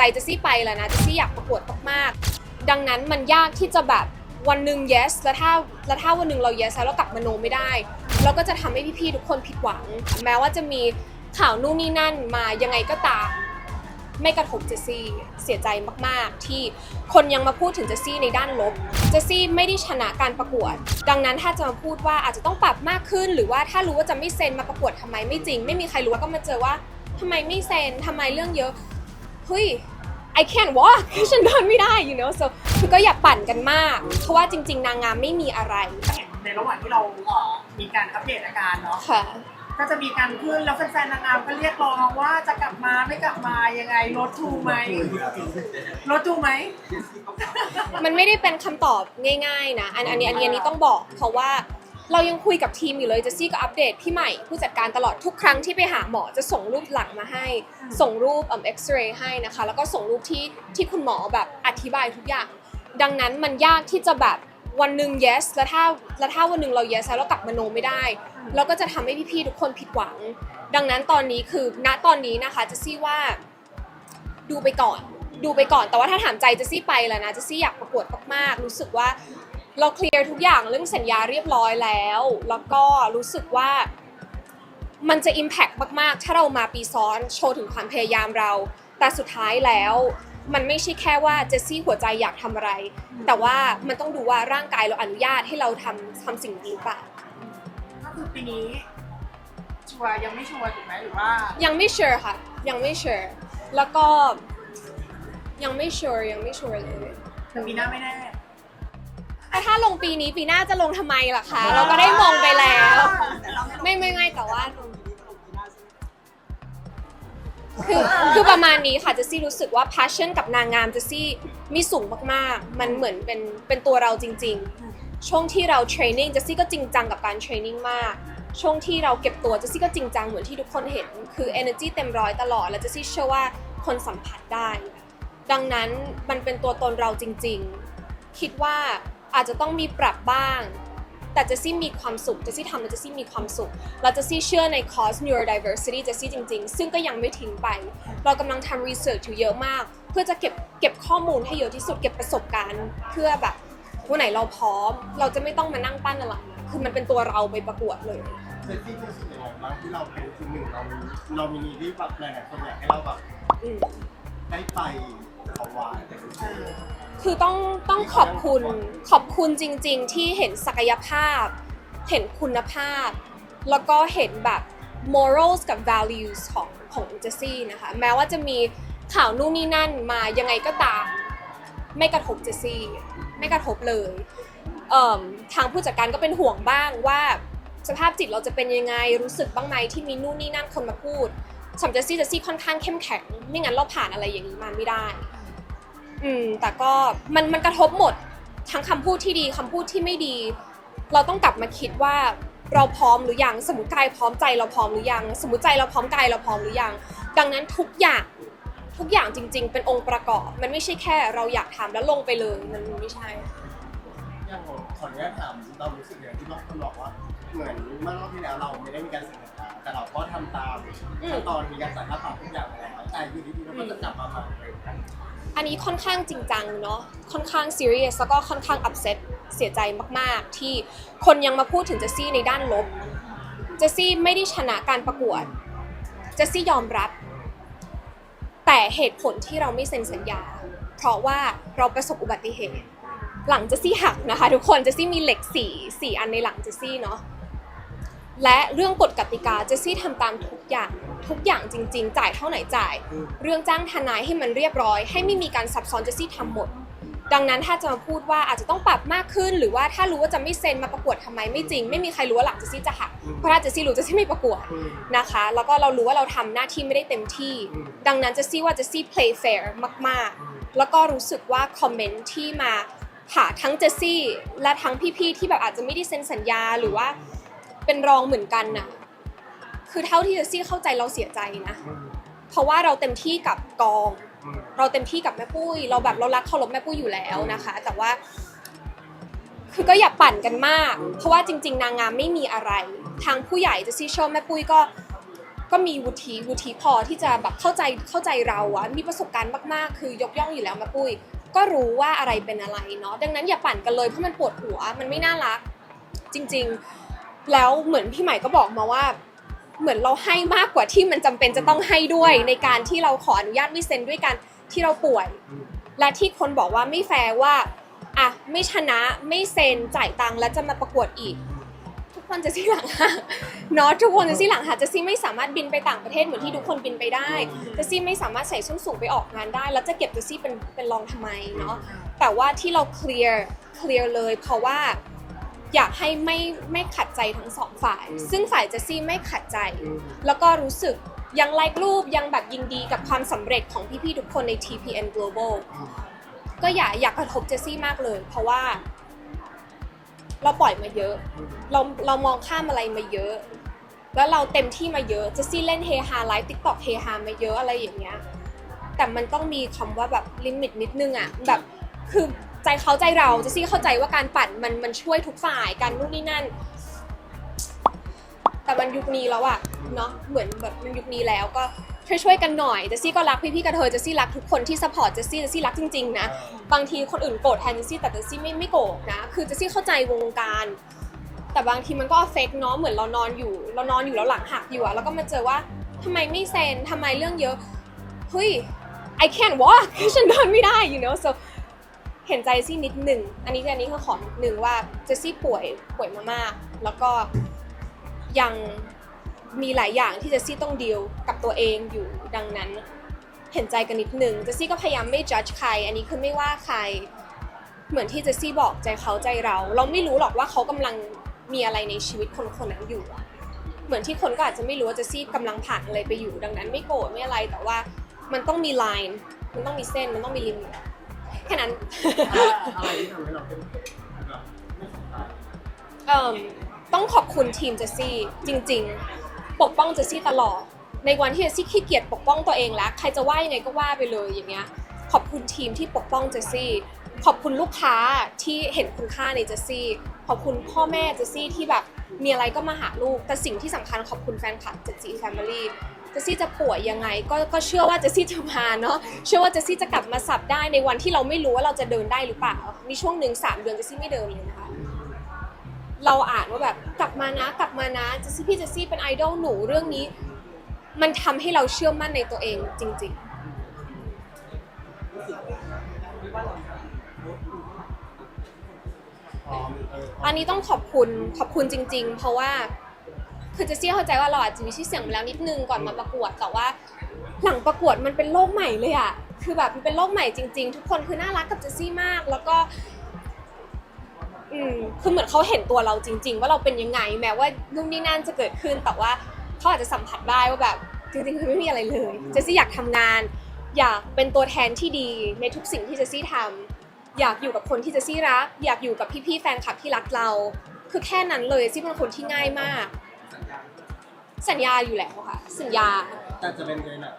ใจเจสซี่ไปแล้วนะเจสซี่อยากประกวดมากๆดังนั้นมันยากที่จะแบบวันหนึ่ง yes แล้วถ้าแล้วถ้าวันหนึ่งเรา yes แล้วเรากลับมาโนไม่ได้ เราก็จะทำให้พี่ๆทุกคนผิดหวัง แม้ว่าจะมีข่าวนู่นนี่นั่นมายังไงก็ตาม ไม่กระทบเจสซี่เสียใจมากๆ ที่คนยังมาพูดถึงเจสซี่ในด้านลบเจสซี่ไม่ได้ชนะการประกวด ดังนั้นถ้าจะมาพูดว่าอาจจะต้องปรับมากขึ้น หรือว่าถ้ารู้ว่าจะไม่เซ็นมาประกวดทำไมไม่จริง ไม่มีใครรู้ว่าก็มาเจอว่าทำไมไม่เซ็นทำไมเรื่องเยอะเฮ้ย I can't walk ฉันเดินไม่ได้ you know so คือก็อย่าปั่นกันมาก เพราะว่าจริง ๆ นางงามไม่มีอะไรในระหว่างที่เราเอ่อมีการอัปเดตอาการเนาะ ค่ะ ก็จะมีการขึ้นแล้วแฟนๆนางงามก็เรียกร้องว่าจะกลับมาไม่กลับมายังไงลดทูไหมลดทูไหม มันไม่ได้เป็นคำตอบง่าย ๆ นะ อันอันนี้อันนี้อันนี้ต้องบอก เพราะว่า เรายังคุยกับทีมอยู่เลยเจสซี่ก็อัปเดตพี่ใหม่ ผู้จัดการตลอดทุกครั้งที่ไปหาหมอจะส่งรูปหลังมาให้ ส่งรูปเอ็กซเรย์ให้นะคะ แล้วก็ส่งรูปที่ที่คุณหมอแบบอธิบายทุกอย่าง ดังนั้นมันยากที่จะแบบวันหนึ่ง yes แล้วถ้าแล้วถ้าวันหนึ่งเรา yes แล้วเรากลับมาโนไม่ได้ เราก็จะทำให้พี่ๆทุกคนผิดหวัง ดังนั้นตอนนี้คือณตอนนี้นะคะเจสซี่ว่าดูไปก่อนดูไปก่อนแต่ว่าถ้าถามใจเจสซี่ไปแล้วนะเจสซี่อยากประกวดมากๆรู้สึกว่า เราเคลียร์ทุกอย่างเรื่องสัญญาเรียบร้อยแล้ว แล้วก็รู้สึกว่ามันจะ Impact มาก ๆ ถ้าเรามาปีซ้อนโชว์ถึงความพยายามเรา แต่สุดท้ายแล้ว มันไม่ใช่แค่ว่าเจสซี่หัวใจอยากทำอะไร แต่ว่ามันต้องดูว่าร่างกายเราอนุญาตให้เราทำทำสิ่งนี้หรือเปล่า ก็คือปีนี้ชัวร์ยังไม่ชัวร์ถูกไหมหรือว่ายังไม่ sure ค่ะ ยังไม่ sure แล้วก็ยังไม่ sure ยังไม่ sure เลยถึงปีหน้าไม่แน่ อะถ้าลงปีนี้ปีหน้าจะลงทำไมล่ะคะ เราก็ได้มองไปแล้วไม่ไม่ไม่แต่ว่า คือคือประมาณนี้ค่ะเจสซี่รู้สึกว่า passion กับนางงามเจสซี่มีสูงมากๆ มันเหมือนเป็นเป็นตัวเราจริง ๆ ช่วงที่เรา training เจสซี่ก็จริงจังกับการ training มาก ช่วงที่เราเก็บตัวเจสซี่ก็จริงจังเหมือนที่ทุกคนเห็น คือ energy เต็มร้อยตลอด และเจสซี่เชื่อว่าคนสัมผัสได้ ดังนั้นมันเป็นตัวตนเราจริง ๆ คิดว่า อาจจะต้องมีปรับบ้าง แต่เจสซี่มีความสุขเจสซี่ทำแล้วเจสซี่มีความสุขแล้วเจสซี่เชื่อในคอร์ส neurodiversity เจสซี่จริง ๆ ซึ่งก็ยังไม่ทิ้งไป เรากำลังทำ research อยู่เยอะมาก เพื่อจะเก็บเก็บข้อมูลให้เยอะที่สุดเก็บประสบการณ์เพื่อแบบวันไหนเราพร้อม เราจะไม่ต้องมานั่งปั้นอะไรคือมันเป็นตัวเราไปประกวดเลย เซนซี่รู้สึกยังไงบ้างที่เราเป็นทีมหนึ่งเรามีเรามีนีที่แบบหลายๆคนอยากให้เราแบบอืมได้ไปเขาวาย คือต้องต้องขอบคุณขอบคุณจริง ๆ ที่เห็นศักยภาพ เห็นคุณภาพ แล้วก็เห็นแบบ morals กับ values ของของเจสซี่นะคะ แม้ว่าจะมีข่าวนู่นนี่นั่นมายังไงก็ตาม ไม่กระทบเจสซี่ ไม่กระทบเลยเทางผู้จัดการก็เป็นห่วงบ้างว่าสภาพจิตเราจะเป็นยังไงรู้สึกบ้างไหมที่มีนู่นนี่นั่นคนมาพูดสำหรับเจสซี่เจสซี่ค่อนข้างเข้มแข็ง ไม่งั้นเราผ่านอะไรอย่างนี้มาไม่ได้ อืมแต่ก็มันมันกระทบหมดทั้งคำพูดที่ดีคำพูดที่ไม่ดี เราต้องกลับมาคิดว่าเราพร้อมหรือยังสมมติกายพร้อมใจเราพร้อมหรือยัง สมมติใจเราพร้อมกายเราพร้อมหรือยัง ดังนั้นทุกอย่างทุกอย่างจริง ๆ เป็นองค์ประกอบ มันไม่ใช่แค่เราอยากทำแล้วลงไปเลยมันไม่ใช่ อย่างขออนุญาตถามเรารู้สึกอย่างที่บางคนบอกว่าเหมือนเมื่อรอบที่แล้วเราไม่ได้มีการเสนอมาแต่เราก็ทำตามขั้นตอนมีการจ่ายค่าปรับทุกอย่างแล้วแต่อยู่ดีๆเราก็จะกลับมาใหม่กัน อันนี้ค่อนข้างจริงจังเนาะค่อนข้างซีเรียสแล้วก็ค่อนข้างอับเซตเสียใจมากๆ ที่คนยังมาพูดถึงเจสซี่ในด้านลบ เจสซี่ไม่ได้ชนะการประกวด เจสซี่ยอมรับ แต่เหตุผลที่เราไม่เซ็นสัญญา เพราะว่าเราประสบอุบัติเหตุ หลังเจสซี่หักนะคะ ทุกคน เจสซี่มีเหล็กสี่สี่อันในหลังเจสซี่เนาะ และเรื่องกฎกติกา เจสซี่ทำตามทุกอย่าง ทุกอย่างจริง ๆ จ่ายเท่าไหนจ่ายเรื่องจ้างทนายให้มันเรียบร้อย ให้ไม่มีการซับซ้อนเจสซี่ทำหมด ดังนั้นถ้าจะมาพูดว่าอาจจะต้องปรับมากขึ้น หรือว่าถ้ารู้ว่าจะไม่เซ็นมาประกวดทำไมไม่จริง ไม่มีใครรู้ว่าหลังเจสซี่จะหักเพราะถ้าเจสซี่รู้เจสซี่ไม่ประกวด อืม นะคะ แล้วก็เรารู้ว่าเราทำหน้าที่ไม่ได้เต็มที่ อืม ดังนั้นเจสซี่ว่าเจสซี่ play fair มากๆ แล้วก็รู้สึกว่าคอมเมนต์ที่มาหาทั้งเจสซี่ และทั้งพี่ๆ ที่แบบอาจจะไม่ได้เซ็นสัญญาหรือว่าเป็นรองเหมือนกันน่ะ คือเท่าที่เจสซี่เข้าใจเราเสียใจนะ เพราะว่าเราเต็มที่กับกอง เราเต็มที่กับแม่ปุ้ย เราแบบเรารักเคารพแม่ปุ้ยอยู่แล้วนะคะ แต่ว่า คือก็อย่าปั่นกันมาก เพราะว่าจริง ๆ นางงามไม่มีอะไร ทางผู้ใหญ่เจะซี่ชอบแม่ปุ้ยก็ก็มีวุฒิวุฒิพอที่จะแบบเข้าใจเข้าใจเราอะมีประสบการณ์มากๆ คือยกย่องอยู่แล้วแม่ปุ้ย ก็รู้ว่าอะไรเป็นอะไรเนาะดังนั้นอย่าปั่นกันเลยเพราะมันปวดหัวมันไม่น่ารัก จริง ๆ แล้วเหมือนพี่ใหม่ก็บอกมาว่า เหมือนเราให้มากกว่าที่มันจำเป็นจะต้องให้ด้วยในการที่เราขออนุญาตไม่เซ็นด้วยกันที่เราป่วย และที่คนบอกว่าไม่แฟร์ว่าอะไม่ชนะไม่เซ็นจ่ายตังค์แล้วจะมาประกวดอีก ทุกคนจะซี่หลังหักเนาะทุกคนจะซี่หลังหักจะซี่ไม่สามารถบินไปต่างประเทศเหมือนที่ทุกคนบินไปได้จะซี่ไม่สามารถใส่ส้นสูงไปออกงานได้ แล้วจะเก็บจะซี่เป็นเป็นรองทำไมเนาะแต่ว่าที่เราเคลียร์เคลียร์เลย เพราะว่า อยากให้ไม่ไม่ขัดใจทั้งสองฝ่าย ซึ่งฝ่ายเจสซี่ไม่ขัดใจ แล้วก็รู้สึกยังไลค์รูปยังแบบยินดีกับความสำเร็จของพี่ๆทุกคนใน TPN Global ก็อย่าอยากกระทบเจสซี่มากเลย เพราะว่า เราปล่อยมาเยอะ เราเรามองข้ามอะไรมาเยอะ แล้วเราเต็มที่มาเยอะเจสซี่เล่นเฮฮาไลฟ์ติ๊กต็อกเฮฮามาเยอะอะไรอย่างเงี้ยแต่มันต้องมีคำว่าแบบลิมิตนิดนึงอะแบบคือ ใจเขาใจเราเจสซี่เข้าใจว่าการปั่นมันมันช่วยทุกฝ่ายการนู่นนี่นั่น แต่มันยุคนี้แล้วอะเนาะเหมือนแบบมันยุคนี้แล้วก็ช่วยช่วยๆกันหน่อยเจสซี่ก็รักพี่ๆกระเทยเจสซี่รักทุกคนที่สปอร์ตเจสซี่เจสซี่รักจริงๆนะบางทีคนอื่นโกรธแทนเจสซี่แต่เจสซี่ไม่ไม่โกรธนะ คือเจสซี่เข้าใจวงการ แต่บางทีมันก็เฟกเนาะเหมือนเรานอนอยู่ เรานอนอยู่แล้วหลังหักอยู่อะแล้วก็มาเจอว่าทำไมไม่เซ็นทำไมเรื่องเยอะเฮ้ย I can't walk ฉันเดินไม่ได้ you know so เห็นใจซี่นิดหนึ่ง อันนี้อันนี้คือขอนิดหนึ่งว่าเจสซี่ป่วยป่วยมามาก แล้วก็ยังมีหลายอย่างที่เจสซี่ต้องดีลกับตัวเองอยู่ดังนั้น เห็นใจกันนิดหนึ่งเจสซี่ก็พยายามไม่ judge ใคร อันนี้คือไม่ว่าใคร เหมือนที่เจสซี่บอกใจเขาใจเรา เราไม่รู้หรอกว่าเขากำลังมีอะไรในชีวิตคนคนนั้นอยู่เหมือนที่คนก็อาจจะไม่รู้ว่าเจสซี่กำลังผ่านอะไรไปอยู่ดังนั้น ไม่โกรธไม่อะไรแต่ว่ามันต้องมี line มันต้องมีเส้นมันต้องมีลิมิต แค่นั้น อะไรที่ทำให้เราเป็นแบบไม่สนใจเอิ่มต้องขอบคุณทีมเจสซี่จริง ๆ ปกป้องเจสซี่ตลอด ในวันที่เจสซี่ขี้เกียจปกป้องตัวเองแล้วใครจะว่ายังไงก็ว่าไปเลยอย่างเงี้ย ขอบคุณทีมที่ปกป้องเจสซี่ ขอบคุณลูกค้าที่เห็นคุณค่าในเจสซี่ ขอบคุณพ่อแม่เจสซี่ที่แบบมีอะไรก็มาหาลูก แต่สิ่งที่สำคัญขอบคุณแฟนคลับเจสซี่แฟมิลี่ เจสซี่จะป่วยยังไงก็ก็เชื่อว่าเจสซี่จะมาเนาะเชื่อว่าเจสซี่จะกลับมาสับได้ในวันที่เราไม่รู้ว่าเราจะเดินได้หรือเปล่ามีช่วงหนึ่งสามเดือนเจสซี่ไม่เดินเลยนะคะเราอ่านว่าแบบกลับมานะกลับมานะเจสซี่พี่เจสซี่เป็นไอดอลหนูเรื่องนี้ มันทำให้เราเชื่อมั่นในตัวเองจริง ๆ อันนี้ต้องขอบคุณขอบคุณจริง ๆ เพราะว่า คือเจสซี่เข้าใจว่าเราอาจจะมีชื่อเสียงมาแล้วนิดนึงก่อนมาประกวดแต่ว่า หลังประกวดมันเป็นโลกใหม่เลยอะคือแบบมันเป็นโลกใหม่จริง ๆ ทุกคนคือน่ารักกับเจสซี่มาก แล้วก็ อืมคือเหมือนเขาเห็นตัวเราจริง ๆ ว่าเราเป็นยังไง แม้ว่านู่นนี่นั่นจะเกิดขึ้น แต่ว่าเขาอาจจะสัมผัสได้ว่าแบบจริงๆคือไม่มีอะไรเลยเจสซี่อยากทำงาน อยากเป็นตัวแทนที่ดีในทุกสิ่งที่เจสซี่ทำอยากอยู่กับคนที่เจสซี่รัก อยากอยู่กับพี่ๆแฟนคลับที่รักเรา คือแค่นั้นเลยซี่เป็นคนที่ง่ายมาก สัญญาอยู่แล้วค่ะ สัญญาแต่จะเป็นเลยนะ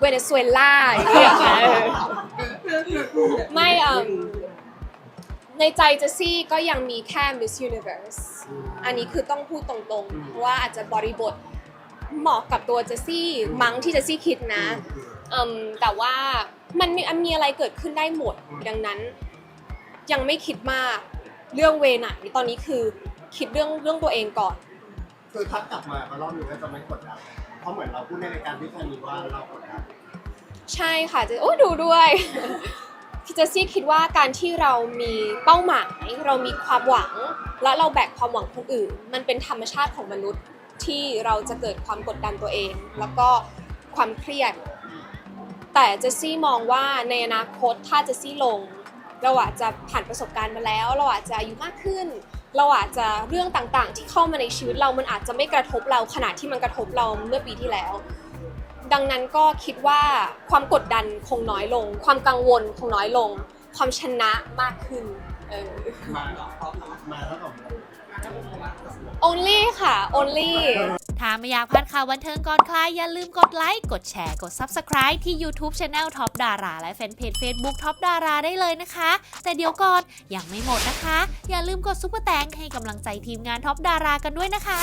เวเนซุเอลาอย่างเงี้ยค่ะเออไม่เอ่มในใจเจสซี่ก็ยังมีแค่ Miss Universe อันนี้คือต้องพูดตรงๆ เพราะว่าอาจจะบริบทเหมาะกับตัวเจสซี่มั้งที่เจสซี่คิดนะเอืมแต่ว่ามันมีมันมีอะไรเกิดขึ้นได้หมด ดังนั้นยังไม่คิดมากเรื่องเวไหนตอนนี้คือคิดเรื่องเรื่องตัวเองก่อน คือถ้ากลับมาก็รอบนึงก็จะไม่กดดันเพราะเหมือนเราพูดในรายการที่เคยมีว่าเรากดดันใช่ค่ะจะโอ้ดูด้วยพี่เจสซี่คิดว่าการที่เรามีเป้าหมาย เรามีความหวัง และเราแบกความหวังคนอื่น มันเป็นธรรมชาติของมนุษย์ที่เราจะเกิดความกดดันตัวเอง แล้วก็ความเครียด แต่เจสซี่มองว่าในอนาคตถ้าเจสซี่ลง เราอาจจะผ่านประสบการณ์มาแล้ว เราอาจจะอายุมากขึ้น เราอาจจะเรื่องต่างๆ ที่เข้ามาในชีวิตเรามันอาจจะไม่กระทบเราขนาดที่มันกระทบเราเมื่อปีที่แล้ว ดังนั้นก็คิดว่าความกดดันคงน้อยลง ความกังวลคงน้อยลง ความชนะมากขึ้นเออ มามาเท่ากับ only ค่ะ only ถ้าไม่อยากพลาดข่าวบันเทิงก่อนใครอย่าลืมกดไลค์ กดแชร์ กด Subscribe ที่ YouTube Channel Top ดาราและแฟนเพจ Facebook Top ดาราได้เลยนะคะ แต่เดี๋ยวก่อนยังไม่หมดนะคะ อย่าลืมกดซุปเปอร์แตงให้กำลังใจทีมงาน Top ดารากันด้วยนะคะ